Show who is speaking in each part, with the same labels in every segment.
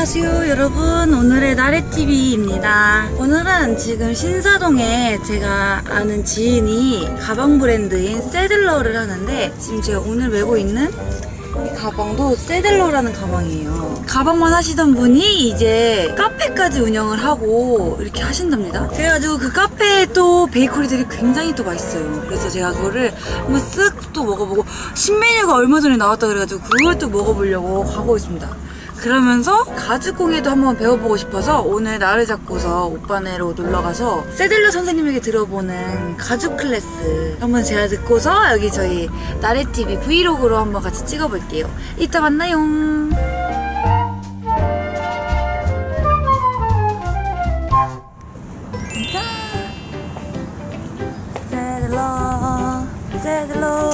Speaker 1: 안녕하세요 여러분. 오늘의 나래TV입니다. 오늘은 지금 신사동에 제가 아는 지인이 가방 브랜드인 세들러를 하는데 지금 제가 오늘 메고 있는 이 가방도 세들러라는 가방이에요. 가방만 하시던 분이 이제 카페까지 운영을 하고 이렇게 하신답니다. 그래가지고 그 카페에 또 베이커리들이 굉장히 또 맛있어요. 그래서 제가 그거를 한번 쓱 또 먹어보고 신메뉴가 얼마 전에 나왔다 그래가지고 그걸 또 먹어보려고 가고 있습니다 그러면서 가죽공예도 한번 배워보고 싶어서 오늘 나를 잡고서 오빠네로 놀러가서 세들러 선생님에게 들어보는 가죽 클래스 한번 제가 듣고서 여기 저희 나래TV 브이로그로 한번 같이 찍어볼게요. 이따 만나요. 세들러 세들러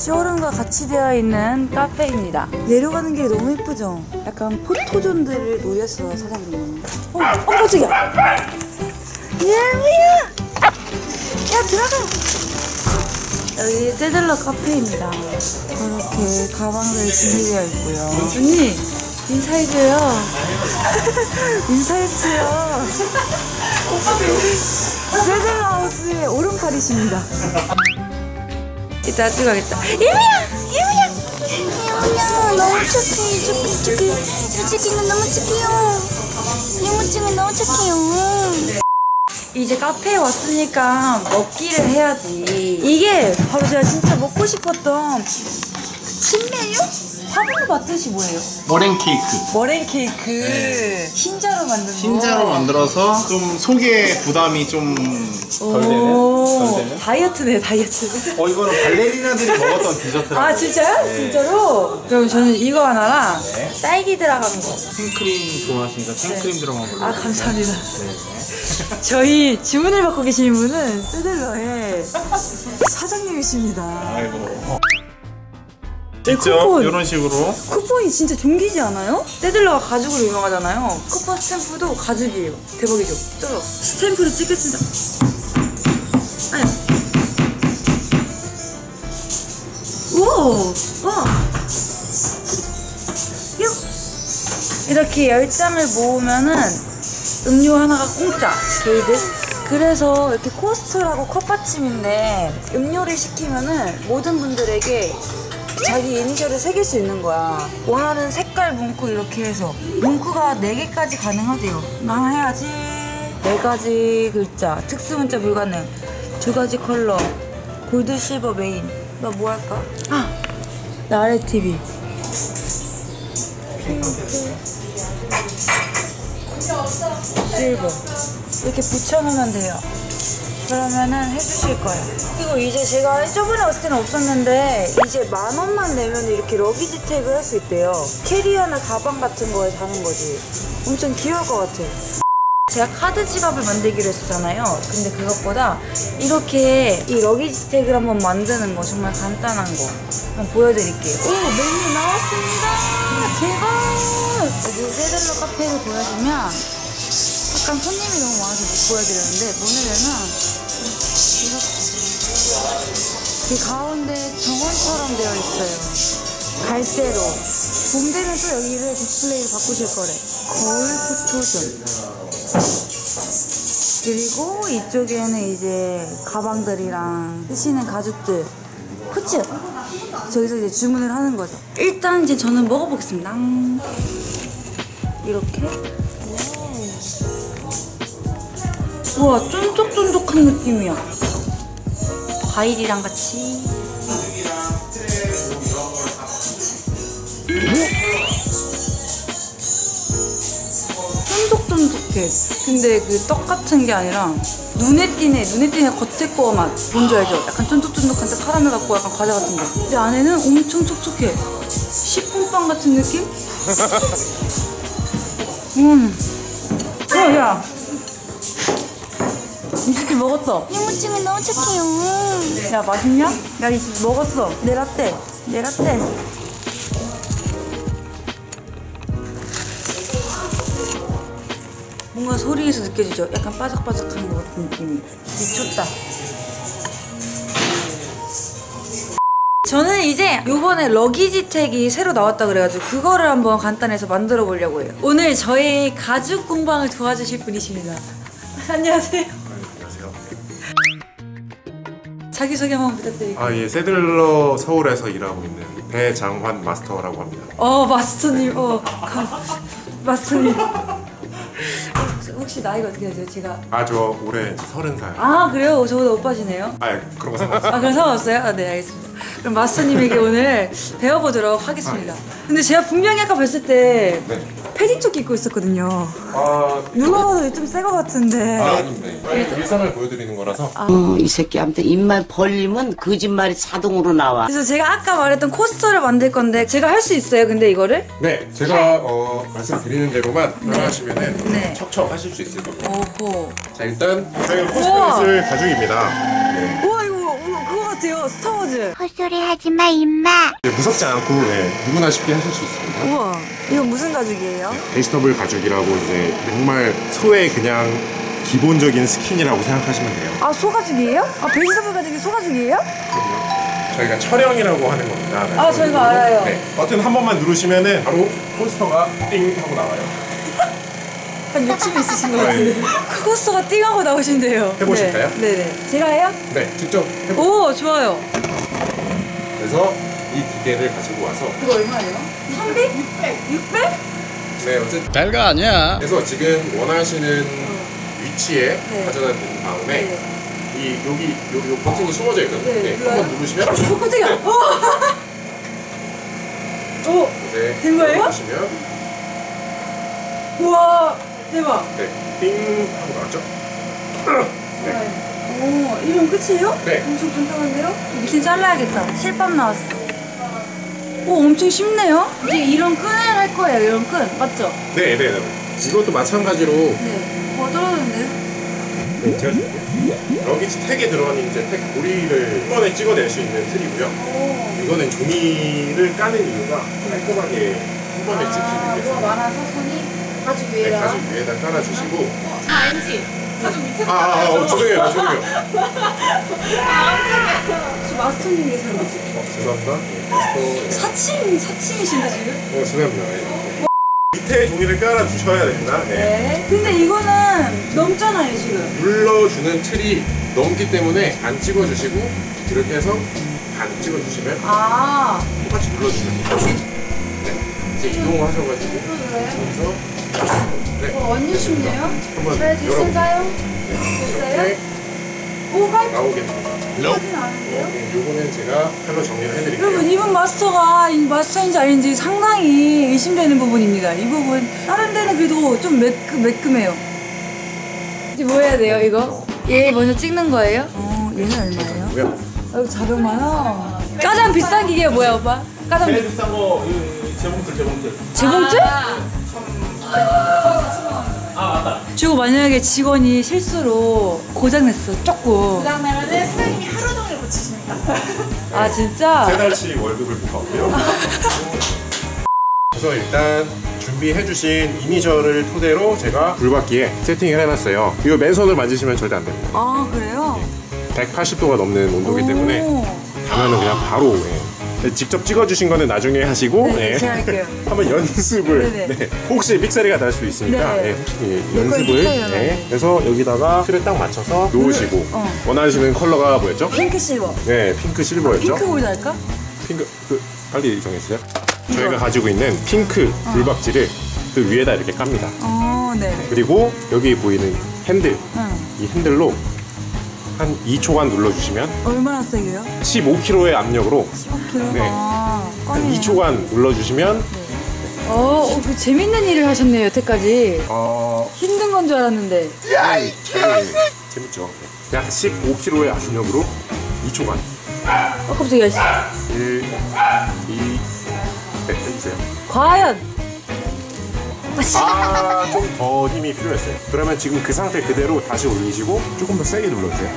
Speaker 1: 쇼룸과 같이 되어 있는 카페입니다. 내려가는 길이 너무 예쁘죠? 약간 포토존들을 노렸어, 사장님은. 어, 어, 깜짝이야! 예미야! 야, 들어가! 여기 세들러 카페입니다. 이렇게 가방들이 준비되어 있고요. 언니, 인사해줘요. 인사해줘요. 세들러 하우스의 오른팔이십니다. 이따 찍어야겠다. 예미야! 예미야!
Speaker 2: 예문양 너무 착해 착해 착해 솔직히는 너무 착해요 예문증은 너무 착해요
Speaker 1: 이제 카페에 왔으니까 먹기를 해야지. 이게 바로 제가 진짜 먹고 싶었던 신메뉴? 화분 맛뜻이 뭐예요?
Speaker 3: 머랭 케이크.
Speaker 1: 머랭 케이크. 흰자로 만든 거.
Speaker 3: 흰자로 만들어서 좀 속에 부담이 좀 덜 되는?
Speaker 1: 오,
Speaker 3: 덜 되는?
Speaker 1: 다이어트네, 다이어트.
Speaker 3: 어, 이거는 발레리나들이 먹었던 디저트라고.
Speaker 1: 아, 진짜요?
Speaker 3: 네.
Speaker 1: 진짜로? 그럼 저는 이거 하나랑
Speaker 3: 네.
Speaker 1: 딸기 들어간 거.
Speaker 3: 생크림 좋아하시니까 생크림 들어간 걸로.
Speaker 1: 아, 감사합니다.
Speaker 3: 네.
Speaker 1: 저희 주문을 받고 계시는 분은 스들러의 사장님이십니다.
Speaker 3: 아이고.
Speaker 1: 네,
Speaker 3: 직접
Speaker 1: 쿠폰.
Speaker 3: 이런 식으로
Speaker 1: 쿠폰이 진짜 종기지 않아요? 세들러가 가죽으로 유명하잖아요. 쿠폰 스탬프도 가죽이에요. 대박이죠? 쩔어. 스탬프를 찍겠습니다. 아야. 오! 와! 요! 이렇게 10장을 모으면은 음료 하나가 공짜. 게이드. 그래서 이렇게 코스트라고 컵받침인데 음료를 시키면은 모든 분들에게 자기 이니셜을 새길 수 있는 거야. 원하는 색깔 문구 이렇게 해서 문구가 4개까지 가능하대요. 나 해야지. 4가지 글자, 특수 문자 불가능, 두 가지 컬러, 골드 실버 메인. 나 뭐 할까? 아! 나래 TV. 실버. 이렇게 붙여놓으면 돼요. 그러면은 해주실 거예요. 그리고 이제 제가 저번에 왔을 때는 없었는데 이제 만 원만 내면 이렇게 러기지 태그를 할수 있대요. 캐리어나 가방 같은 거에 다는 거지. 엄청 귀여울 것 같아. 제가 카드 지갑을 만들기로 했었잖아요. 근데 그것보다 이렇게 이 러기지 태그를 한번 만드는 거 정말 간단한 거 한번 보여드릴게요. 오 메뉴 나왔습니다. 대박! 여기 세들러 카페를 보여주면 약간 손님이 너무 많아서 못 보여드렸는데 열면 이렇게 이 가운데 정원처럼 되어 있어요. 갈대로. 봄 되면 또 여기를 디스플레이를 바꾸실 거래. 거울 포토존. 그리고 이쪽에는 이제 가방들이랑 쓰시는 가죽들. 후츠. 저기서 이제 주문을 하는 거죠. 일단 이제 저는 먹어보겠습니다. 이렇게. 우와 쫀득쫀득한 느낌이야 과일이랑 같이 쫀득쫀득해 근데 그 떡 같은 게 아니라 눈에 띄네 눈에 띄네 겉에 거 맛 뭔지 알죠? 약간 쫀득쫀득한데 카라멜 같고 약간 과자 같은 거 근데 안에는 엄청 촉촉해 식품빵 같은 느낌? 음. 먹었어.
Speaker 2: 예문증은 너무 착해요
Speaker 1: 야, 맛있냐? 야, 이 먹었어. 내 라떼. 내 라떼. 뭔가 소리에서 느껴지죠? 약간 바삭바삭한 것 같은 느낌이. 미쳤다. 저는 이제 요번에 러기지텍이 새로 나왔다 그래가지고 그거를 한번 간단해서 만들어 보려고 해요. 오늘 저희 가죽 공방을 도와주실 분이십니다. 안녕하세요. 자기소개 한번 부탁드릴게요.
Speaker 4: 아, 예, 세들러 서울에서 일하고 있는 배장환 마스터라고 합니다.
Speaker 1: 어 마스터님 어 가, 마스터님 혹시 나이가 어떻게 되세요? 제가
Speaker 4: 아, 저 올해 서른 살.
Speaker 1: 아 그래요? 저보다 오빠시네요
Speaker 4: 아, 예, 그런 거 상관없어요.
Speaker 1: 아 그럼 상관없어요? 아, 네 알겠습니다 그럼 마스터님에게 오늘 배워보도록 하겠습니다 근데 제가 분명히 아까 봤을 때
Speaker 4: 네.
Speaker 1: 패딩 조끼 입고 있었거든요
Speaker 4: 아,
Speaker 1: 누가 봐도 좀 새 거 같은데
Speaker 4: 아, 아닌데. 일상을 보여드리는 거라서.
Speaker 5: 어, 이 새끼한테 입만 벌리면 거짓말이 자동으로 나와.
Speaker 1: 그래서 제가 아까 말했던 코스터를 만들 건데 제가 할 수 있어요 근데 이거를?
Speaker 4: 네, 제가 어, 말씀드리는 대로만 따라하시면은
Speaker 1: 네.
Speaker 4: 척척 하실 수 있을 겁니다.
Speaker 1: 오호
Speaker 4: 자, 일단 저희는 코스프레 가죽입니다.
Speaker 1: 우와 이거 우와, 같아요 스타워즈
Speaker 2: 헛소리 하지 마, 임마.
Speaker 4: 네, 무섭지 않고 네, 누구나 쉽게 하실 수 있습니다.
Speaker 1: 우와 이거 무슨 가죽이에요?
Speaker 4: 베이스터블 가죽이라고 이제 정말 소의 그냥 기본적인 스킨이라고 생각하시면 돼요.
Speaker 1: 아 소가죽이에요? 아 베이스볼 가죽이 소가죽이에요?
Speaker 4: 저희가 철형이라고 하는 겁니다.
Speaker 1: 아, 저희가 알아요.
Speaker 4: 네, 버튼 한 번만 누르시면은 바로 포스터가 띵 하고 나와요.
Speaker 1: 한 욕심이 있으신 것 같은데 코스터가 띵하고 나오신대요
Speaker 4: 해보실까요?
Speaker 1: 네. 네네 제가 해요?
Speaker 4: 네, 직접 해보.
Speaker 1: 오 좋아요
Speaker 4: 그래서 이 기계를 가지고 와서
Speaker 1: 이거 얼마예요? 300? 600? 600?
Speaker 4: 네, 어쨌든
Speaker 6: 별거 아니야.
Speaker 4: 그래서 지금 원하시는 위치에
Speaker 1: 네.
Speaker 4: 가져다 둔 다음에
Speaker 1: 네.
Speaker 4: 이 여기 요, 요 버튼이 숨어져 있거든요.
Speaker 1: 네,
Speaker 4: 네? 한번 누르시면
Speaker 1: 어 깜짝이야 오! 오! 된 거예요?
Speaker 4: 보시면
Speaker 1: 우와 대박
Speaker 4: 네, 띵 하고 나왔죠?
Speaker 1: 오 이러면 끝이에요?
Speaker 4: 네.
Speaker 1: 엄청 간단한데요? 밑에 잘라야겠다 실밥 나왔어 오 엄청 쉽네요 이제 이런 끈을 할 거예요 이런 끈 맞죠?
Speaker 4: 네, 네, 네. 이것도 마찬가지로
Speaker 1: 네. 뭐 떨어졌는데요?
Speaker 4: 네, 제가 줄게요. 러기지 택에 들어간 이제 택 고리를 한 번에 찍어낼 수 있는 틀이고요. 이거는 종이를 까는 이유가 깔끔하게 한 번에 찍히기
Speaker 1: 아,
Speaker 4: 위해서.
Speaker 1: 뭐가 많아서 손이 가죽
Speaker 4: 네,
Speaker 1: 위에다가
Speaker 4: 가죽 위에다 깔아주시고.
Speaker 7: 아, 알지? 가죽 밑에
Speaker 4: 아, 아, 아, 어, 죄송해요, 죄송해요.
Speaker 1: 혹시 마스터님께서
Speaker 4: 어, 죄송합니다. 네, 마스터.
Speaker 1: 사칭 사칭이신데 지금?
Speaker 4: 어, 죄송합니다. 네. 밑에 종이를 깔아주셔야 됩니다. 네.
Speaker 1: 네. 근데 이거는 넘잖아요 지금.
Speaker 4: 눌러주는 틀이 넘기 때문에 안 찍어주시고 이렇게 해서 반 찍어주시면
Speaker 1: 아.
Speaker 4: 똑같이 눌러주시면 돼요. 네. 이제 이동하셔가지고 여기서 네.
Speaker 1: 어, 완전 쉽네요. 잘 됐을까요? 됐어요? 오 깔끔하진
Speaker 4: 나오게 됩니다.
Speaker 1: 않은데요?
Speaker 4: 네, 요거는 제가 칼로 정리를 해드릴게요.
Speaker 1: 여러분 이분 마스터가 이 마스터인지 아닌지 상당히 의심되는 부분입니다. 이 부분 다른 데는 그래도 좀 매끈, 매끈해요. 이제 뭐 해야 돼요 이거? 얘 먼저 찍는 거예요? 어 얘는 얼마예요?
Speaker 4: 뭐야?
Speaker 1: 아이고 400만 원. 가장 비싼 기계가 뭐야 오빠? 가장 비...
Speaker 3: 비싼 거 이, 재봉틀 재봉틀
Speaker 1: 재봉틀?
Speaker 3: 아
Speaker 1: 주고 만약에 직원이 실수로 고장냈어 조금
Speaker 7: 그 다음에는 사장님이 하루 종일 고치십니다.
Speaker 1: 아 진짜?
Speaker 4: 세 달치 월급을 못 받고요. 그래서 일단 준비해주신 이니셜을 토대로 제가 불받기에 세팅을 해놨어요. 이거 맨손으로 만지시면 절대 안 됩니다.
Speaker 1: 아 그래요?
Speaker 4: 180도가 넘는 온도이기 때문에
Speaker 1: 오.
Speaker 4: 가면은 그냥 바로 예. 네, 직접 찍어주신 거는 나중에 하시고
Speaker 1: 네,
Speaker 4: 예.
Speaker 1: 제가 할게요.
Speaker 4: 한번 연습을
Speaker 1: 네네.
Speaker 4: 네. 혹시 삑사리가 날 수도 있으니까
Speaker 1: 네.
Speaker 4: 예, 연습을 예.
Speaker 1: 나네.
Speaker 4: 그래서 여기다가 틀을 딱 맞춰서 놓으시고
Speaker 1: 어.
Speaker 4: 원하시는 컬러가 뭐였죠?
Speaker 1: 핑크 실버
Speaker 4: 네 핑크 실버였죠?
Speaker 1: 핑크 골드 할까?
Speaker 4: 핑크 그 빨리 정해주세요. 저희가 가지고 있는 핑크 불박지를 그 위에다 이렇게 깝니다.
Speaker 1: 어 네네
Speaker 4: 그리고 여기 보이는 핸들
Speaker 1: 응.
Speaker 4: 이 핸들로 한 2초간 눌러주시면
Speaker 1: 얼마나 세게요?
Speaker 4: 15kg의 압력으로
Speaker 1: 15kg?
Speaker 4: 네. 아한
Speaker 1: 껌이에요
Speaker 4: 2초간 눌러주시면
Speaker 1: 어, 어, 그 재밌는 일을 하셨네요 여태까지
Speaker 4: 어
Speaker 1: 힘든 건 줄 알았는데
Speaker 4: 네, 재밌죠. 약 15kg의 압력으로 2초간
Speaker 1: 어 깜짝이야
Speaker 4: 1, 2, 네, 해주세요.
Speaker 1: 과연
Speaker 4: 아, 좀 더 힘이 필요했어요. 그러면 지금 그 상태 그대로 다시 올리시고 조금 더 세게 눌러주세요.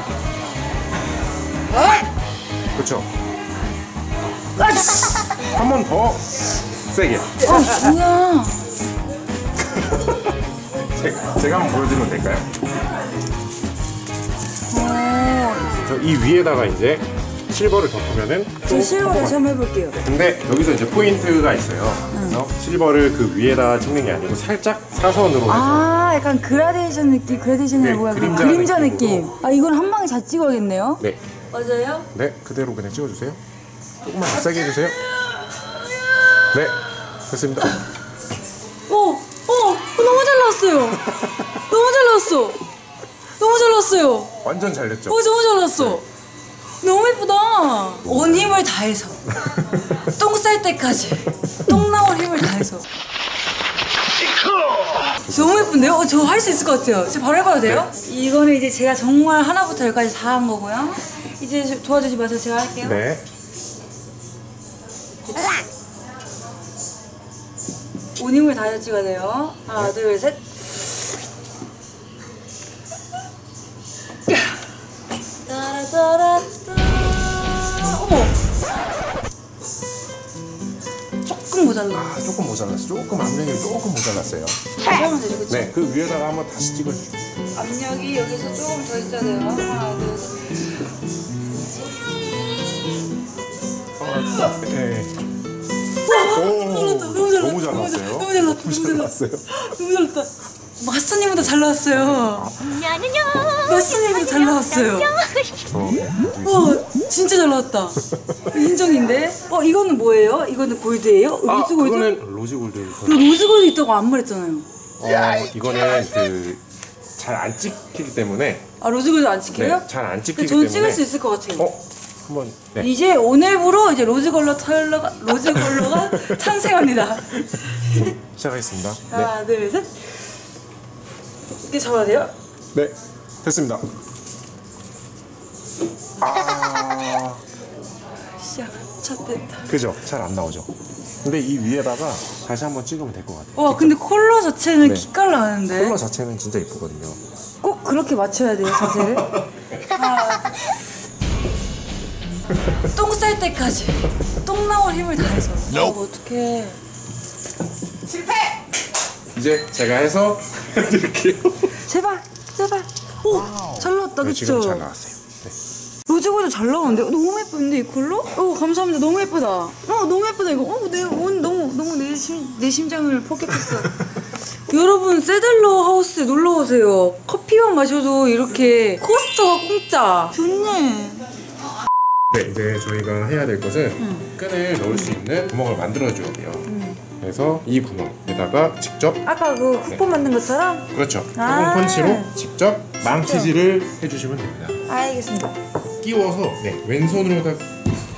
Speaker 4: 그렇죠. 한 번 더 세게.
Speaker 1: 아 뭐야
Speaker 4: 제가, 제가 한번 보여드리면 될까요?
Speaker 1: 어,
Speaker 4: 저이 위에다가 이제 실버를 덮으면은
Speaker 1: 저 실버 다시 한번 해볼게요.
Speaker 4: 근데 여기서 이제 포인트가 있어요. 그래서 실버를 그 위에다 찍는 게 아니고 살짝 사선으로 해서
Speaker 1: 아, 약간 그라데이션 느낌, 그라데이션이
Speaker 4: 네,
Speaker 1: 뭐야?
Speaker 4: 그림자
Speaker 1: 그림자
Speaker 4: 느낌으로.
Speaker 1: 느낌. 아, 이건 한 방에 잘 찍어야겠네요.
Speaker 4: 네,
Speaker 1: 맞아요?
Speaker 4: 네 그대로 그냥 찍어주세요. 조금만 더 세게 해주세요. 네, 됐습니다.
Speaker 1: 어, 어, 너무 잘 나왔어요. 너무 잘 나왔어. 너무 잘 나왔어요.
Speaker 4: 완전 잘 됐죠?
Speaker 1: 어, 너무 잘 나왔어. 너무 예쁘다. 온 힘을 다해서. 똥 쌀 때까지. 똥 나올 힘을 다해서. 너무 예쁜데요? 어, 저할 수 있을 것 같아요. 저 바로 해봐도 돼요? 이거는 이제 제가 정말 하나부터 열까지 다 한 거고요. 이제 저- 도와주지 마세요. 제가 할게요.
Speaker 4: 네.
Speaker 1: 온 힘을 다해서 찍어야 돼요. 하나, 둘, 셋. 따라따라 조금 모자라.
Speaker 4: 아, 조금 모자랐어요. 조금 앞면이 조금 모자랐어요.
Speaker 1: 되죠, 그쵸?
Speaker 4: 네, 그 위에다가 한번 다시 찍어주죠.
Speaker 1: 압력이 여기서 조금 더 있어야 돼요. 하나, 둘, 셋.
Speaker 4: 아, 네.
Speaker 1: 너무 잘났다, 너무.
Speaker 4: 너무 잘 나왔어요.
Speaker 1: 너무 잘났다, 너무 잘났다.
Speaker 4: 나왔어요.
Speaker 1: 너무 잘났다. 마스터님보다 잘 나왔어요. 마스터님보다 잘 나왔어요. 어, 진짜 잘 나왔다. 인정인데? 어, 이거는 뭐예요? 이거는 골드예요?
Speaker 4: 아,
Speaker 1: 로즈 골드?
Speaker 4: 그거는 로즈 골드.
Speaker 1: 그 로즈 골드 있다고 안 말했잖아요.
Speaker 4: 어, 이거는 그 잘 안 찍히기 때문에
Speaker 1: 아, 로즈 골드 안 찍혀요?
Speaker 4: 네, 잘 안
Speaker 1: 근데
Speaker 4: 찍히기
Speaker 1: 저는
Speaker 4: 때문에
Speaker 1: 찍을 수 있을 것 같아요.
Speaker 4: 어, 한번 네.
Speaker 1: 이제 오늘부로 이제 로즈 컬러 컬러가 로즈 컬러가 탄생합니다.
Speaker 4: 시작하겠습니다. 네.
Speaker 1: 하나, 둘, 셋. 이렇게 잡아야 돼요?
Speaker 4: 네. 됐습니다. 아,
Speaker 1: 시작. 첫 됐다.
Speaker 4: 그죠? 잘 안 나오죠. 근데 이 위에다가 다시 한번 찍으면 될 것 같아요.
Speaker 1: 와, 근데 컬러 자체는
Speaker 4: 네.
Speaker 1: 기깔 나는데.
Speaker 4: 컬러 자체는 진짜 이쁘거든요.
Speaker 1: 꼭 그렇게 맞춰야 돼요, 자세를. 똥쌀 때까지. 똥 나올 힘을 다해서. 어, 어떡해.
Speaker 4: 이제 제가 해서 해드릴게요.
Speaker 1: 제발, 제발. 오, 잘 나왔다,
Speaker 4: 네,
Speaker 1: 그쵸?
Speaker 4: 지금 잘 나왔어요. 네.
Speaker 1: 로즈골드 잘 나오는데? 어, 너무 예쁜데, 이 컬러? 어, 감사합니다. 너무 예쁘다. 어, 너무 예쁘다, 이거. 어, 내, 온, 너무, 너무 내, 심, 내 심장을 포켓했어. 여러분, 세들러 하우스에 놀러 오세요. 커피만 마셔도 이렇게 코스터가 공짜. 좋네.
Speaker 4: 네, 이제 저희가 해야 될 것은 끈을 넣을 수 있는 구멍을 만들어줘야 돼요. 그래서 이 구멍에다가 직접
Speaker 1: 아까 그 쿠폰 만든 것처럼?
Speaker 4: 그렇죠.
Speaker 1: 아.
Speaker 4: 화분 펀치로 직접 망치질을 해주시면 됩니다.
Speaker 1: 알겠습니다.
Speaker 4: 끼워서 네, 왼손으로다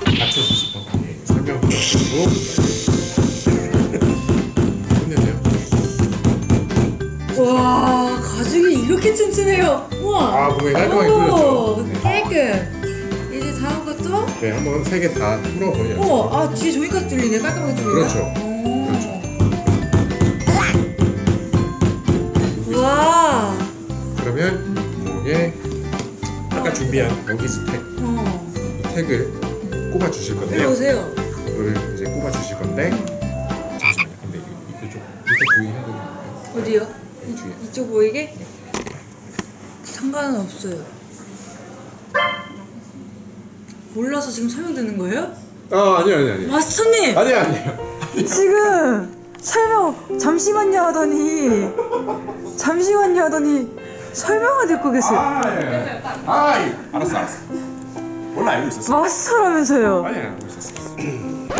Speaker 4: 받쳐주시고 네, 설명 드리고 끝내세요.
Speaker 1: 와, 가죽이 이렇게 튼튼해요. 우와.
Speaker 4: 아, 구멍이 깔끔하게
Speaker 1: 오,
Speaker 4: 뚫렸죠. 네.
Speaker 1: 깨끗. 이제 다음 것도?
Speaker 4: 네, 한번 세 개 다 풀어보여요.
Speaker 1: 우와, 아, 뒤에 저기까지 뚫리네. 깔끔하게 뚫리네.
Speaker 4: 그렇죠.
Speaker 1: 오.
Speaker 4: 그렇죠.
Speaker 1: 와.
Speaker 4: 그러면 구멍에 아까 준비한 여기지 택,
Speaker 1: 어.
Speaker 4: 이 택을 꼽아 주실 건데요.
Speaker 1: 오세요.
Speaker 4: 이거를 이제 꼽아 주실 건데 잠시만요. 근데 이- 이쪽 이쪽 부위 해야 되는 거예요.
Speaker 1: 어디요?
Speaker 4: 이 뒤에.
Speaker 1: 이쪽 보이게? 상관은 없어요. 몰라서 지금 설명 듣는 거예요?
Speaker 4: 아 아니요 아니요 아니요.
Speaker 1: 마스터님!
Speaker 4: 아니요 아니요.
Speaker 1: 지금 설명 잠시만요 하더니 잠시만요 하더니 설명을 듣고 계세요.
Speaker 4: 아 예. 알았어 알았어. 원래 알고 있었어.
Speaker 1: 마스터라면서요.
Speaker 4: 아니 알고 있었어.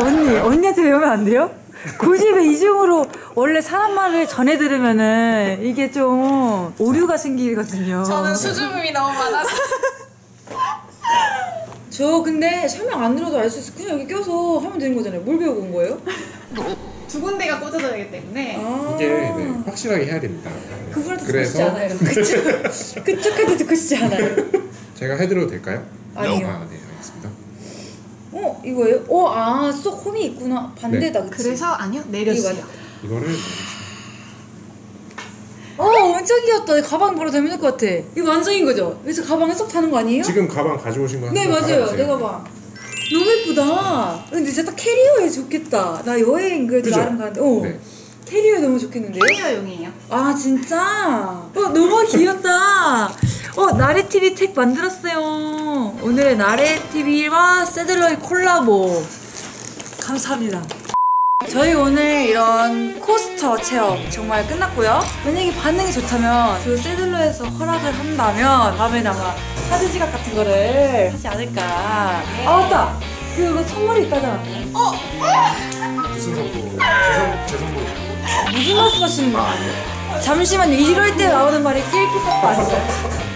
Speaker 1: 언니, 언니한테 배우면 안 돼요? 굳이 왜 이중으로 원래 사람 말을 전해 들으면은 이게 좀 오류가 생기거든요.
Speaker 7: 저는 수줍음이 너무 많아서.
Speaker 1: 저 근데 설명 안 들어도 알 수 있어. 그냥 여기 껴서 하면 되는 거잖아요. 뭘 배우고 온 거예요?
Speaker 7: 두 군데가 꽂아져야 되기 때문에.
Speaker 1: 아,
Speaker 4: 이게 네, 확실하게 해야 됩니다.
Speaker 1: 그분한테 듣고
Speaker 4: 그래서-
Speaker 1: 싶지 않아요. 그쪽, 그쪽한테 듣고 싶지 않아요.
Speaker 4: 제가 해드려도 될까요?
Speaker 1: 아니요.
Speaker 4: 아, 네 알겠습니다.
Speaker 1: 어, 이거예요? 어, 아, 쏙 홈이 있구나. 반대다, 그치?
Speaker 7: 그래서 아니요.
Speaker 1: 맞아.
Speaker 4: 이거를
Speaker 1: 어, 엄청 귀엽다. 가방 바로 되면 될것 같아. 이거 완성인 거죠? 여기서 가방에 쏙 타는 거 아니에요?
Speaker 4: 지금 가방 가져오신 거
Speaker 1: 네 맞아요. 내 가방 너무 예쁘다 근데 진짜 딱 캐리어에 좋겠다 나 여행 그래도
Speaker 4: 그죠?
Speaker 1: 나름 가는데 어
Speaker 4: 네.
Speaker 1: 캐리어에 너무 좋겠는데요?
Speaker 7: 캐리어용이에요.
Speaker 1: 아 진짜? 어 너무 귀엽다 어 나래TV 택 만들었어요 오늘의 나래TV와 세들러의 콜라보 감사합니다 저희 오늘 이런 코스터 체험 정말 끝났고요 만약에 반응이 좋다면 그 세들러에서 허락을 한다면 다음에는 아마 카드 지갑 같은 거를 하지 않을까 아 맞다 그거 선물이 있다잖아
Speaker 4: 무슨 선물? 제, 제 선물.
Speaker 1: 무슨 말씀하시는 거예요? 잠시만요. 이럴 때 나오는 말이 낄끼값도 아니죠?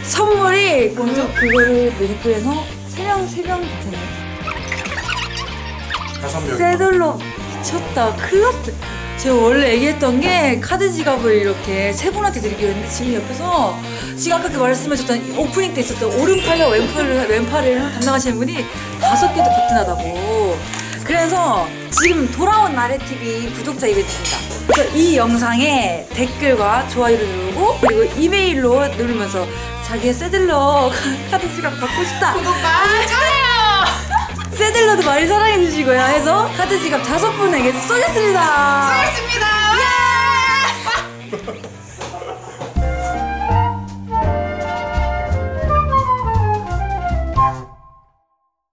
Speaker 1: 선물이 먼저 그거를 매니큐에서 세명 세명 같은
Speaker 4: 다섯 명.
Speaker 1: 세들로 미쳤다. 클라스. 제가 원래 얘기했던 게 카드 지갑을 이렇게 세 분한테 드리기로 했는데 지금 옆에서 지금 아까 그 말씀하셨던 오프닝 때 있었던 오른팔과 왼팔을, 왼팔을 담당하시는 분이 다섯 개도 거뜬하다고 그래서 지금 돌아온 나래TV 구독자 이벤트입니다 그래서 이 영상에 댓글과 좋아요를 누르고 그리고 이메일로 누르면서 자기의 세들러 카드 지갑 갖고 싶다
Speaker 7: 구독과 좋아요.
Speaker 1: 세들러도 많이 사랑해주시고요 해서 카드 지갑 다섯 분에게 쏘겠습니다.
Speaker 7: 쏘겠습니다. 예!